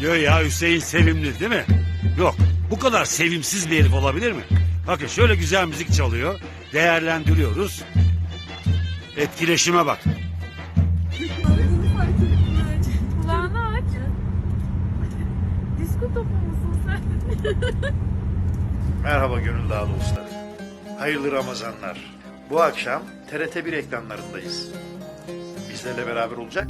Yo ya Hüseyin sevimli değil mi? Yok bu kadar sevimsiz bir herif olabilir mi? Bakın şöyle güzel müzik çalıyor. Değerlendiriyoruz. Etkileşime bak. Kulağını aç. Disko topu musun sen? Merhaba Gönül Dağı dostları. Hayırlı Ramazanlar. Bu akşam TRT1 ekranlarındayız. Bizlerle beraber olacak.